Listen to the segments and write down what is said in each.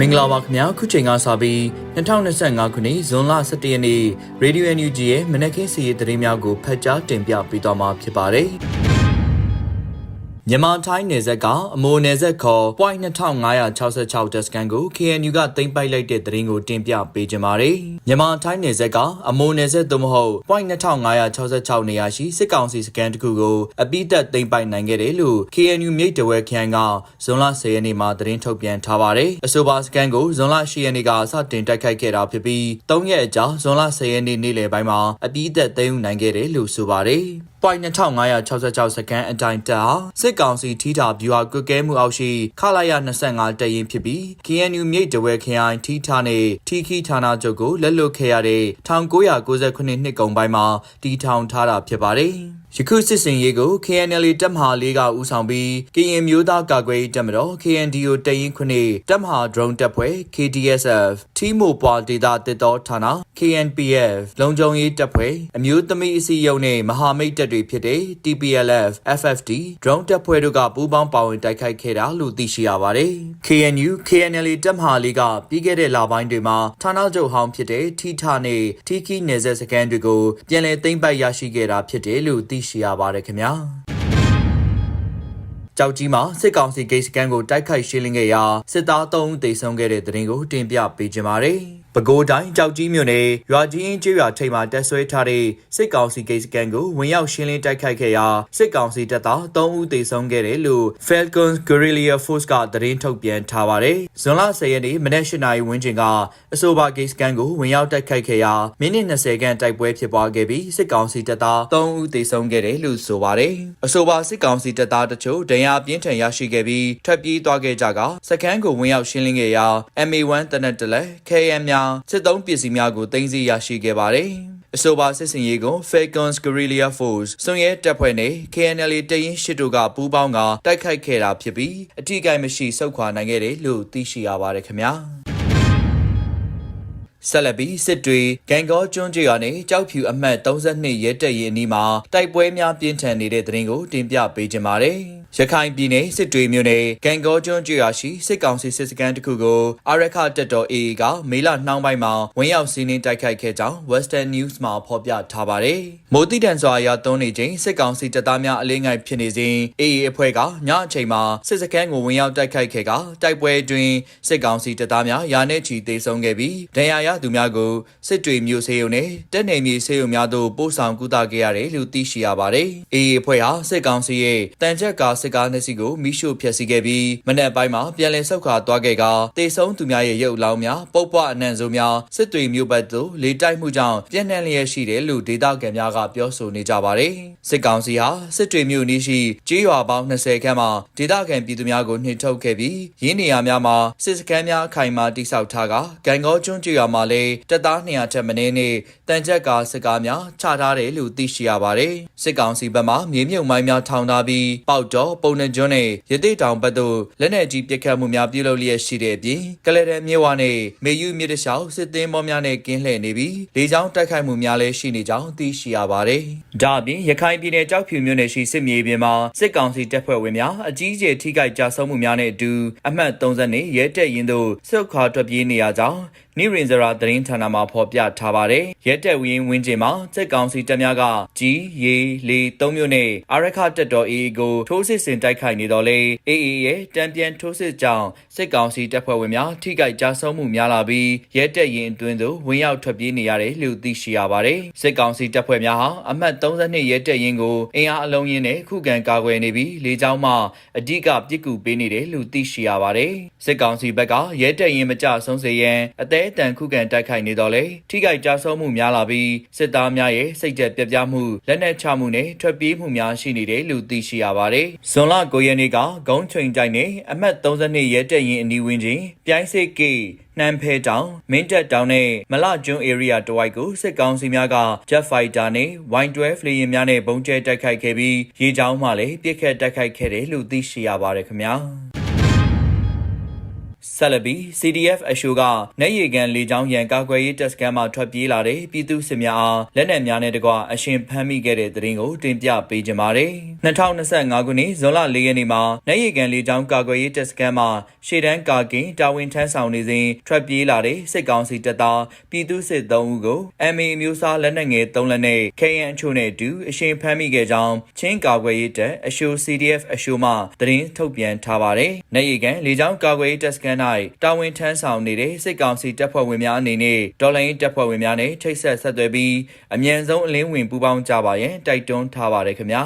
မင်္ဂလာပါခင်ဗျာခုချိန်ကစပြီး2025ခုနှစ်ဇွန်လ17ရက်နေ့ Radio NUG ရဲ့မနက်ခင်းစီးရီးသတင်းများကိုဖတ်ကြားတင်ပြပေးသွားမှာဖြစ်ပါတယ်။ မြန်မာထိုင်းနယ်စပ်ကအမိုနယ်စပ်ခေါ် .2566 တက်စကန်ကို KNU ကတင်ပိုက်လိုက်တဲ့သတင်းကိုတင်ပြပေးကြပါမယ်။မြန်မာထိုင်းနယ်စပ်ကအမိုနယ်စပ်သို့မဟုတ် .2566 နေရာရှိစစ်ကောင်စီစကန်တစ်ခုကိုအပိသက်တင်ပိုက်နိုင်ခဲ့တယ်လို့ KNU မြိတ်တဝဲခရိုင်ကဇွန်လ10ရက်နေ့မှာသတင်းထုတ်ပြန်ထားပါတယ်။အဆိုပါစကန်ကိုဇွန်လ10ရက်နေ့ကစတင်တိုက်ခိုက်ခဲ့တာဖြစ်ပြီး3ရက်အကြာဇွန်လ10ရက်နေ့နေ့လယ်ပိုင်းမှာအပိသက်သိမ်းယူနိုင်ခဲ့တယ်လို့ဆိုပါတယ်။ .2566 စကန်အတိုင်းတက်ဟာစစ်ကောင်စီထီထာဗျူဟာကွက်ကဲမှုအောက်ရှိခလာရ25တပ်ရင်းဖြစ်ပြီး KNU မြိတ်တဝဲခရိုင်ထီထာနဲ့ထီခီဌာနချုပ်ကိုလက်လွတ်ခဲ့ရတဲ့1998နှစ်ကုန်ပိုင်းမှာတီထောင်ထားတာဖြစ်ပါတယ်။ယခုစစ်စင်ရေးကို KNL တပ်မဟာ၄ကဦးဆောင်ပြီးကရင်မျိုးသားကာကွယ်ရေးတပ်မတော် KNDO တရင်ခုနှစ်တပ်မဟာ drone တပ်ဖွဲ့ KDSF ထီမိုပွာဒေတာတစ်တော်ဌာန KNPF လုံခြုံရေးတပ်ဖွဲ့အမျိုးသမီးအစည်းအရုံးနဲ့မဟာမိတ်တပ်တွေဖြစ်တဲ့ TPLF FFD drone တပ်ဖွဲ့တို့ကပူးပေါင်းပါဝင်တိုက်ခိုက်ခဲ့တာလို့သိရှိရပါတယ်။ KNU KNL တပ်မဟာ၄ကပြီးခဲ့တဲ့လပိုင်းတွေမှာဌာနချုပ်ဟောင်းဖြစ်တဲ့ထီထာနဲ့ထီခီနယ်စပ်စခန်းတွေကိုပြန်လည်သိမ်းပိုက်ရရှိခဲ့တာဖြစ်တယ်လို့သိရှိရပါတယ်ခင်ဗျာကြောက်ကြီးမှာစစ်ကောင်စီဂိတ်စကန်ကိုတိုက်ခိုက်ရှင်းလင်းခဲ့ရာစစ်သား3ဦးသေဆုံးခဲ့တဲ့တဲ့ရင်ကိုတင်ပြပေးကြပါမယ်။ ပဲခူးတိုင်းကြောက်ကြီးမြို့နယ်ရွာကြီးအင်းကျေးရွာထိပ်မှာတက်ဆွဲထားတဲ့စစ်ကောင်စီဂိတ်စကန်ကိုဝင်ရောက်ရှင်းလင်းတိုက်ခိုက်ခဲ့ရာစစ်ကောင်စီတပ်သား3ဦးသေဆုံးခဲ့တယ်လို့ Falcon Guerrilla Force ကသတင်းထုတ်ပြန်ထားပါတယ်။ဇွန်လ10ရက်နေ့မနက်၈နာရီဝန်းကျင်ကအဆိုပါဂိတ်စကန်ကိုဝင်ရောက်တိုက်ခိုက်ခဲ့ရာမိနစ်20ခန့်တိုက်ပွဲဖြစ်ပွားခဲ့ပြီးစစ်ကောင်စီတပ်သား3ဦးသေဆုံးခဲ့တယ်လို့ဆိုပါတယ်။အဆိုပါစစ်ကောင်စီတပ်သားတချို့ဒဏ်ရာပြင်းထန်ရရှိခဲ့ပြီးထွက်ပြေးသွားခဲ့ကြကစခန်းကိုဝင်ရောက်ရှင်းလင်းခဲ့ရာ MA1 တနက်တလက် KM များစစ်သုံးပစ္စည်းများကိုတင်စီရရှိခဲ့ပါတယ်။အဆိုပါစစ်စင်ရေးကို Falcons Guerrilla Force စွန်ရဲတပ်ဖွဲ့နဲ့ KNL တရင်ရှစ်တို့ကပူးပေါင်းကတိုက်ခိုက်ခဲ့တာဖြစ်ပြီးအထူးကိမရှိစုခွာနိုင်ခဲ့တယ်လို့သိရှိရပါတယ်ခင်ဗျာ။ဆက်လက်ပြီးစစ်တွေဂန်ကောကျွန်းကျွော်နဲ့ကြောက်ဖြူအမှတ်32ရဲတပ်ရင်အနီးမှာတိုက်ပွဲများပြင်းထန်နေတဲ့တဲ့ရင်ကိုတင်ပြပေးကြပါမယ်။ ရခိုင်ပြည်နယ်စစ်တွေမြို့နယ်ကံကောကျွန်းကျွာရှိစစ်ကောင်စီစစ်စခန်းတစ်ခုကိုအာရခတက်တော် AA ကမေလနှောင်းပိုင်းမှာဝင်ရောက်စီးနင်းတိုက်ခိုက်ခဲ့ကြောင်း Western News မှာဖော်ပြထားပါတယ်။မိုးတိတန်စွာရာသွန်းနေချိန်စစ်ကောင်စီတပ်သားများအလင်းငိုင်ဖြစ်နေစဉ် AA အဖွဲ့ကညအချိန်မှာစစ်စခန်းကိုဝင်ရောက်တိုက်ခိုက်ခဲ့ကတိုက်ပွဲအတွင်းစစ်ကောင်စီတပ်သားများရာနဲ့ချီသေဆုံးခဲ့ပြီးဒဏ်ရာရသူများကိုစစ်တွေမြို့ဆေးရုံနဲ့တက်နေမြေဆေးရုံများသို့ပို့ဆောင်ကူတာခဲ့ရတယ်လို့သိရှိရပါတယ်။ AA အဖွဲ့ဟာစစ်ကောင်စီရဲ့တန်ချက်ကာစစ်ကားနှစ်စီးကိုမိရှို့ဖျက်ဆီးခဲ့ပြီးမနက်ပိုင်းမှာပြန်လည်ဆုတ်ခွာသွားခဲ့ကတေဆုံးသူများရဲ့ရုပ်အလောင်းများပုတ်ပွအနှံစုံများစစ်တွေမြို့ဘက်သို့လေတိုက်မှုကြောင့်ပြန့်နှံ့လျက်ရှိတယ်လို့ဒေသခံများကပြောဆိုနေကြပါတယ်။စစ်ကောင်စီဟာစစ်တွေမြို့နီးရှိကြေးရွာပေါင်း20ခန့်မှာဒေသခံပြည်သူများကိုနှင်ထုတ်ခဲ့ပြီးရင်းနေရာများမှာစစ်စခန်းများအခိုင်အမာတိစောက်ထားကဂန်ကောကျွန်းကြေးရွာမှာလည်းတပ်သား200ထက်မနည်းနဲ့တန်ချက်ကာစစ်ကားများချထားတယ်လို့သိရှိရပါတယ်။စစ်ကောင်စီဘက်မှမြေမြုပ်မိုင်းများထောင်ထားပြီးပေါက်တော့ပုံနှကျွန်းနဲ့ရသေးတောင်ဘက်သို့လက်နက်ကြီးပစ်ခတ်မှုများပြုလုပ်လျက်ရှိတဲ့အပြင်ကလရန်မြေဝါနဲ့မေယူမြစ်တလျှောက်စစ်သည်မောများနဲ့ကင်းလှည့်နေပြီးလေကြောင်းတိုက်ခိုက်မှုများလည်းရှိနေကြောင်းသိရှိရပါတယ်။ဒါအပြင်ရခိုင်ပြည်နယ်ကြောက်ဖြူမြို့နယ်ရှိစစ်မြေပြင်မှာစစ်ကောင်စီတပ်ဖွဲ့ဝင်များအကြီးအကျယ်ထိခိုက်ကြဆုံးမှုများနဲ့အတူအမှတ်30နဲ့ရဲတပ်ရင်တို့စုခွာထွက်ပြေးနေရကြောင်း နိရင်ဇရာသတင်းဌာနမှဖော်ပြထားပါတယ်။ရဲတပ်ဝင်းဝင်းကျင်မှာစစ်ကောင်စီတပ်များကကြီးရေလေသုံးမျိုးနဲ့အာရခတပ်တော် AA ကိုထိုးစစ်ဆင်တိုက်ခိုက်နေတော့လေ AA ရဲ့တံပြန်ထိုးစစ်ကြောင့်စစ်ကောင်စီတပ်ဖွဲ့ဝင်များထိခိုက်ကြဆုံးမှုများလာပြီးရဲတပ်ရင်အတွင်းသို့ဝင်ရောက်ထွက်ပြေးနေရတယ်လို့သိရှိရပါတယ်။စစ်ကောင်စီတပ်ဖွဲ့များဟာအမှတ်32ရဲတပ်ရင်ကိုအင်အားအလုံးရင်းနဲ့ခုခံကာကွယ်နေပြီးလေကြောင်းမှအဓိကပစ်ကူပေးနေတယ်လို့သိရှိရပါတယ်။စစ်ကောင်စီဘက်ကရဲတပ်ရင်မကြဆုံးစေရန်အသေးအတန်ခုခံတိုက်ခိုက်နေတော့လေထိခိုက်ကြဆုံးမှုများလာပြီးစစ်သားများရဲ့စိတ်ကြက်ပြပြမှုလက်နက်ချမှုနဲ့ထွက်ပြေးမှုများရှိနေတယ်လို့သိရှိရပါတယ်။ဇွန်လ9ရက်နေ့ကဂုံးချိန်တိုက်နဲ့အမှတ်32ရဲတပ်ရင်အနီးဝန်းကျင်ပြိုင်းစိတ်ကေနှမ်းဖဲတောင်မင်းတက်တောင်နဲ့မလကျွန်း area တဝိုက်ကိုစစ်ကောင်စီများက Jet Fighter နဲ့ Y12 လေယာဉ်များနဲ့ပုံကျဲတိုက်ခိုက်ခဲ့ပြီးရေကြောင်းမှလည်းပြစ်ခတ်တိုက်ခိုက်ခဲ့တယ်လို့သိရှိရပါတယ်ခင်ဗျာ ဆက်လက်ပြီး CDF အရှိုကနေရီကန်လေကြောင်းရန်ကာကွယ်ရေးတပ်စခန်းမှာထွက်ပြေးလာတဲ့ပြည်သူစစ်များအားလက်နက်များနဲ့တကွအရှင်ဖမ်းမိခဲ့တဲ့သတင်းကိုတင်ပြပေးကြပါမယ်။2025ခုနှစ်ဇွန်လ၄ရက်နေ့မှာနေရီကန်လေကြောင်းကာကွယ်ရေးတပ်စခန်းမှာရှေ့တန်းကာကင်တာဝန်ထမ်းဆောင်နေစဉ်ထွက်ပြေးလာတဲ့စစ်ကောင်စီတပ်သားပြည်သူစစ်3ဦးကို MA မျိုးစားလက်နက်ငယ်3လက်နဲ့ KN အချို့နဲ့အတူအရှင်ဖမ်းမိခဲ့ကြောင်းချင်းကာကွယ်ရေးတပ်အရှို CDF အရှိုမှသတင်းထုတ်ပြန်ထားပါတယ်။နေရီကန်လေကြောင်းကာကွယ်ရေးတပ်စခန်း၌တာဝန်ထမ်းဆောင်နေတဲ့စစ်ကောင်စီတပ်ဖွဲ့ဝင်များအနေနဲ့ဒေါ်လာရင်းတပ်ဖွဲ့ဝင်များနဲ့ထိတ်ဆက်ဆက်သွယ်ပြီးအမြန်ဆုံးအလင်းဝင်ပူးပေါင်းကြပါရန်တိုက်တွန်းထားပါတယ်ခင်ဗျာ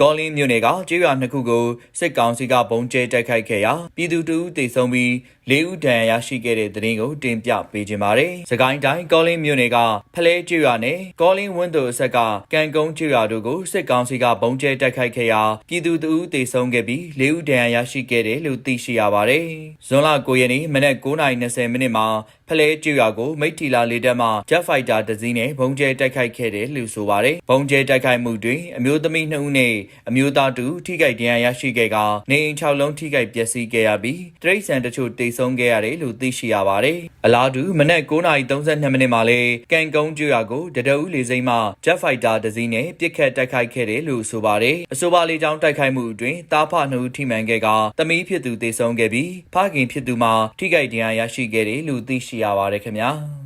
ကောလင်းမြို့နယ်ကကျေးရွာနှစ်ခုကိုစစ်ကောင်စီကပုံကျဲတိုက်ခိုက်ခဲ့ရာပြည်သူတူတေဆုံးပြီးလေးဦးဒဏ်ရာရရှိခဲ့တဲ့တဲ့ရင်ကိုတင်ပြပေးခြင်းပါတယ်။စကိုင်းတိုင်းကောလင်းမြို့နယ်ကဖလဲကျွရွာနဲ့ကောလင်းဝင်းတို့အဆက်ကကံကုန်းကျွရွာတို့ကိုစစ်ကောင်စီကဘုံကျဲတိုက်ခိုက်ခဲ့ရာပြည်သူတဦးတေဆုံးခဲ့ပြီးလေးဦးဒဏ်ရာရရှိခဲ့တယ်လို့သိရှိရပါတယ်။ဇွန်လ9ရက်နေ့မနက်9:20မိနစ်မှာဖလဲကျွရွာကိုမိတ်တီလာလေတပ်မှ Jet Fighter တစ်စီးနဲ့ဘုံကျဲတိုက်ခိုက်ခဲ့တယ်လို့ဆိုပါတယ်။ဘုံကျဲတိုက်ခိုက်မှုတွင်အမျိုးသမီး2ဦးနဲ့အမျိုးသား2ဦးထိခိုက်ဒဏ်ရာရရှိခဲ့ကာနေအိမ်6လုံးထိခိုက်ပျက်စီးခဲ့ရပြီးတရိတ်ဆန်တချို့တေဆုံးခဲ့ရတယ်လို့သိရှိရပါတယ်။အလားတူမနက်9:32မိနစ်မှာလေကန်ကုန်းကျွာကိုတဒအူးလေစိမ်းမှ Jet Fighter တစ်စီးနဲ့ပစ်ခတ်တိုက်ခိုက်ခဲ့တယ်လို့ဆိုပါတယ်။အဆိုပါလေကြောင်းတိုက်ခိုက်မှုအတွင်းတားဖနှုတ်ထိမှန်ခဲ့ကတမီးဖြစ်သူတေဆုံးခဲ့ပြီးဖခင်ဖြစ်သူမှထိခိုက်ဒဏ်ရာရရှိခဲ့တယ်လို့သိရှိရပါတယ်ခင်ဗျာ။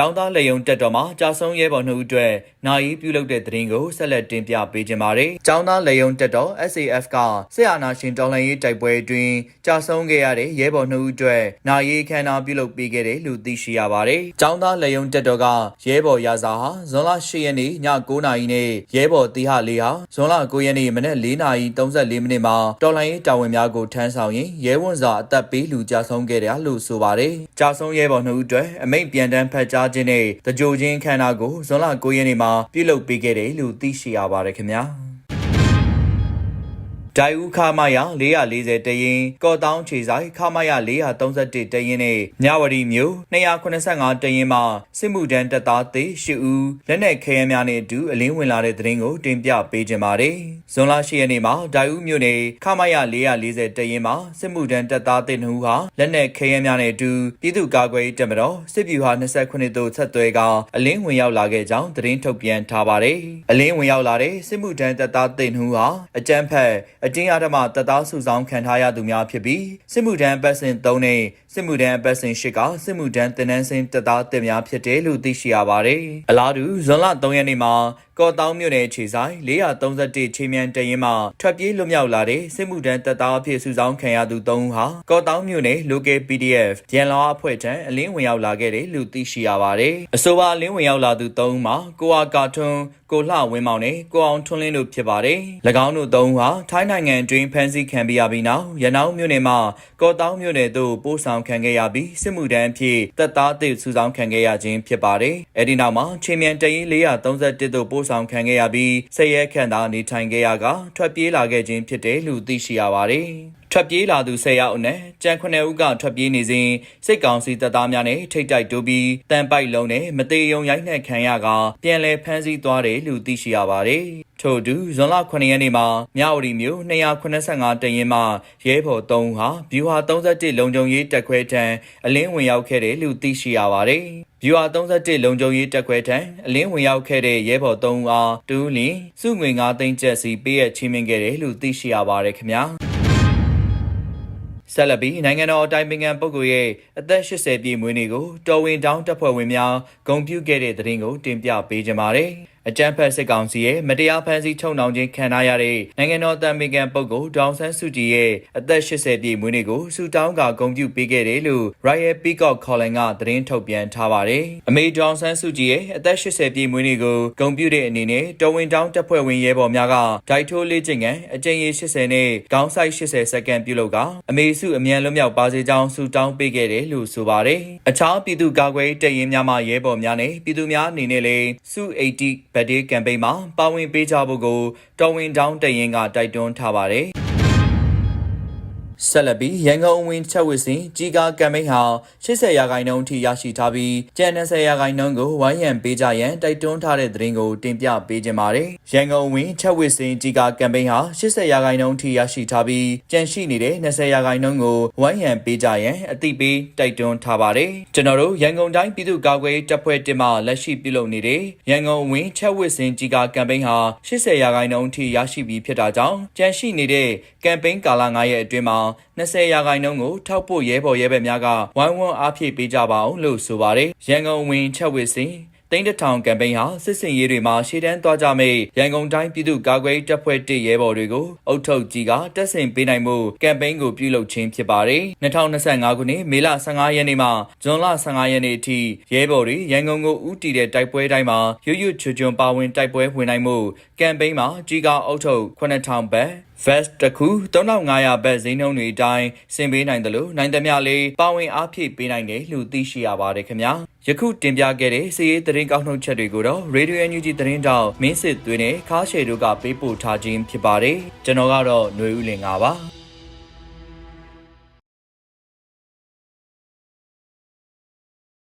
ကျောင်းသားလေယုံတက်တော်မှာကြာဆုံးရဲဘော်နှုတ်အတွက်နိုင်ပြုလုပ်တဲ့သတင်းကိုဆက်လက်တင်ပြပေးကြပါမယ်။ကျောင်းသားလေယုံတက်တော် SAF ကဆေအာနာရှင်တော်လှန်ရေးတိုက်ပွဲအတွင်းကြာဆုံးခဲ့ရတဲ့ရဲဘော်နှုတ်အတွက်နိုင်ခန္ဓာပြုလုပ်ပေးခဲ့တယ်လို့သိရှိရပါတယ်။ကျောင်းသားလေယုံတက်တော်ကရဲဘော်ရာဇာဟာဇွန်လ10ရက်နေ့ည9:00နာရီနဲ့ရဲဘော်တီဟာလေးဟာဇွန်လ9ရက်နေ့မနက်4:34မိနစ်မှာတော်လှန်ရေးတာဝန်များကိုထမ်းဆောင်ရင်းရဲဝန်စာအသက်ပေးလူကြာဆုံးခဲ့တယ်လို့ဆိုပါတယ်။ကြာဆုံးရဲဘော်နှုတ်အတွက်အမိန့်ပြန်တမ်းဖတ်ကြားခြင်းနဲ့တကြိုချင်းခန္ဓာကိုဇွန်လ9ရက်နေ့မှာပြုလုပ်ပေးခဲ့တယ်လို့သိရှိရပါတယ်ခင်ဗျာ။ ဒိုင်ဦးခမရ440တရင်ကော့တောင်းခြေဆိုင်ခမရ431တရင်နဲ့မြဝတီမြို့285တရင်မှာစစ်မှုထမ်းတပ်သားသေး8ဦးလက်နက်ခဲယမ်းများနဲ့အတူအလင်းဝင်လာတဲ့သတင်းကိုတင်ပြပေးကြပါမယ်။ဇွန်လ10ရက်နေ့မှာဒိုင်ဦးမြို့နယ်ခမရ440တရင်မှာစစ်မှုထမ်းတပ်သားသေး2ဦးဟာလက်နက်ခဲယမ်းများနဲ့အတူပြည်သူ့ကာကွယ်ရေးတပ်မတော်စစ်ဗျူဟာ29တို့ဆက်သွဲကအလင်းဝင်ရောက်လာခဲ့ကြောင်းသတင်းထုတ်ပြန်ထားပါတယ်။အလင်းဝင်ရောက်လာတဲ့စစ်မှုထမ်းတပ်သားသေး2ဦးဟာအကြမ်းဖက်အတင်းအဓမ္မတပ်သားစုဆောင်ခံထားရသူများဖြစ်ပြီးစစ်မှုထမ်းပတ်စဉ်3နဲ့စစ်မှုထမ်းပတ်စဉ်8ကစစ်မှုထမ်းတင်နန်းစင်တပ်သားတင်များဖြစ်တယ်လို့သိရှိရပါတယ်။အလားတူဇွန်လ3ရက်နေ့မှာကော့တောင်းမြို့နယ်ခြေဆိုင်431ချိန်မြန်တရင်မှထွက်ပြေးလွတ်မြောက်လာတဲ့စစ်မှုထမ်းတပ်သားအဖြစ်စုဆောင်ခံရသူ3ဦးဟာကော့တောင်းမြို့နယ် local PDF ရန်လောအဖွဲ့ထံအလင်းဝင်ရောက်လာခဲ့တယ်လို့သိရှိရပါတယ်။အဆိုပါအလင်းဝင်ရောက်လာသူ3ဦးမှာကိုအာကာထွန်းကိုလှဝင်းမောင်နဲ့ကိုအောင်ထွန်းလင်းတို့ဖြစ်ပါတယ်။၎င်းတို့သုံးဦးဟာထိုင်းနိုင်ငံတွင်ဖမ်းဆီးခံရပြီးနောက်ရနောင်းမြို့နယ်မှာကော့တောင်းမြို့နယ်သို့ပို့ဆောင်ခံခဲ့ရပြီးစစ်မှုထမ်းအဖြစ်တပ်သားအသစ်စုဆောင်ခံခဲ့ရခြင်းဖြစ်ပါတယ်။အဲဒီနောက်မှာချင်းမြန်တရင်431တို့ပို့ဆောင်ခံခဲ့ရပြီးဆရဲခန့်သာနေထိုင်ခဲ့ရကထွက်ပြေးလာခဲ့ခြင်းဖြစ်တယ်လို့သိရှိရပါတယ်။ထွက်ပြေးလာသူ၁၀ယောက်အနက်ကြံ9ဦးကထွက်ပြေးနေစဉ်စိတ်ကောင်းစီတပ်သားများနဲ့ထိတ်တိုက်တိုးပြီးတန်ပိုက်လုံးနဲ့မသေးယုံရိုက်နှက်ခံရကပြန်လည်ဖမ်းဆီးသွားတယ်လို့သိရှိရပါတယ်။ထို့တူဇွန်လ9ရက်နေ့မှာမြဝတီမြို့285တရင်မှရဲဘော်3ဦးဟာဗျူဟာ31လုံခြုံရေးတပ်ခွဲထံအလင်းဝင်ရောက်ခဲ့တယ်လို့သိရှိရပါတယ်။ဗျူဟာ31လုံခြုံရေးတပ်ခွဲထံအလင်းဝင်ရောက်ခဲ့တဲ့ရဲဘော်3ဦးအားတူးလင်စုငွေ9သိန်းကျပ်စီပေးရချင်းမြင်ခဲ့တယ်လို့သိရှိရပါတယ်ခင်ဗျာ။ ဆက်လက်ပြီးနိုင်ငံတော်အတိုင်ပင်ခံပုဂ္ဂိုလ်ရဲ့အသက်80ပြည့်မွေးနေ့ကိုတော်ဝင်တောင်းတပ်ဖွဲ့ဝင်များဂုဏ်ပြုခဲ့တဲ့တဲ့ရင်ကိုတင်ပြပေးကြပါမယ်။ အကြမ်းဖက်စစ်ကောင်စီရဲ့မတရားဖမ်းဆီးချုပ်နှောင်ခြင်းခံထားရတဲ့နိုင်ငံတော်တမန်ကန်ပုဂ္ဂိုလ်ဒေါန်ဆန်းစုကြည်ရဲ့အသက်80ပြည့်မွေးနေ့ကိုစူတောင်းကဂုဏ်ပြုပေးခဲ့တယ်လို့ Royal Peacock Colin ကသတင်းထုတ်ပြန်ထားပါတယ်။အမေဒေါန်ဆန်းစုကြည်ရဲ့အသက်80ပြည့်မွေးနေ့ကိုဂုဏ်ပြုတဲ့အနေနဲ့တော်ဝင်တောင်းတပ်ဖွဲ့ဝင်ရဲဘော်များကဒိုက်ထိုးလေးကျင်ကန်အကြိမ်ရေ80နဲ့ခေါင်းဆိုင်80စက္ကန့်ပြုလုပ်ကအမေစုအမြန်လွတ်မြောက်ပါစေကြောင်းစူတောင်းပေးခဲ့တယ်လို့ဆိုပါတယ်။အခြားပြည်သူ့ကာကွယ်တပ်ရင်းများမှရဲဘော်များနဲ့ပြည်သူများအနေနဲ့လည်းစု80 birthday campaign မှာပါဝင်ပေးကြဖို့ကိုတော်ဝင်တောင်းတရင်ကတိုက်တွန်းထားပါတယ်။ ဆက်လက်ပြီးရန်ကုန်ဝင်ချက်ဝစ်စင်ကြီးကားကမ်ပိန်းဟာ80ရာခိုင်နှုန်းအထိရရှိထားပြီးကျန်20ရာခိုင်နှုန်းကိုဝိုင်းရံပေးကြရန်တိုက်တွန်းထားတဲ့သတင်းကိုတင်ပြပေးကြပါမယ်။ရန်ကုန်ဝင်ချက်ဝစ်စင်ကြီးကားကမ်ပိန်းဟာ80ရာခိုင်နှုန်းအထိရရှိထားပြီးကျန်ရှိနေတဲ့20ရာခိုင်နှုန်းကိုဝိုင်းရံပေးကြရန်အသိပေးတိုက်တွန်းထားပါတယ်။ကျွန်တော်တို့ရန်ကုန်တိုင်းပြည်သူ့ကာကွယ်ရေးတပ်ဖွဲ့တင်မှလက်ရှိပြုလုပ်နေတဲ့ရန်ကုန်ဝင်ချက်ဝစ်စင်ကြီးကားကမ်ပိန်းဟာ80ရာခိုင်နှုန်းအထိရရှိပြီးဖြစ်တာကြောင့်ကျန်ရှိနေတဲ့ကမ်ပိန်းကာလ9ရက်အတွင်းမှာ20ရာခိုင်နှုန်းကိုထောက်ဖို့ရဲဘော်ရဲဘက်များကဝိုင်းဝန်းအားဖြည့်ပေးကြပါအောင်လို့ဆိုပါတယ်။ရန်ကုန်ဝင်ချက်ဝစ်စင်တိန်းတထောင်ကမ်ပိန်းဟာစစ်စင်ရေးတွေမှာရှေ့တန်းသွားကြမယ့်ရန်ကုန်တိုင်းပြည်သူ့ကာကွယ်ရေးတပ်ဖွဲ့တစ်ရဲဘော်တွေကိုအုပ်ထုတ်ကြီးကတက်ဆင်ပေးနိုင်မှုကမ်ပိန်းကိုပြုလုပ်ခြင်းဖြစ်ပါတယ်။2025ခုနှစ်မေလ15ရက်နေ့မှဇွန်လ15ရက်နေ့အထိရဲဘော်တွေရန်ကုန်ကိုဦးတည်တဲ့တိုက်ပွဲတိုင်းမှာရွရွချွချွန်ပါဝင်တိုက်ပွဲဝင်နိုင်မှုကမ်ပိန်းမှာကြီးကအုပ်ထုတ်9000ဘတ် vest တစ်ခု3500ဘတ်ဈေးနှုန်းတွေအတိုင်းဆင်ပေးနိုင်တယ်လို့နိုင်သမျှလေးပါဝင်အားဖြည့်ပေးနိုင်တယ်လို့သိရှိရပါတယ်ခင်ဗျာယခုတင်ပြခဲ့တဲ့စီးရေးသတင်းကောက်နှုတ်ချက်တွေကိုတော့ Radio NUG သတင်းတောက်မင်းစစ်သွေးနဲ့ခါရှယ်တို့ကပေးပို့ထားခြင်းဖြစ်ပါတယ်ကျွန်တော်ကတော့ຫນွေဦးလင်ပါ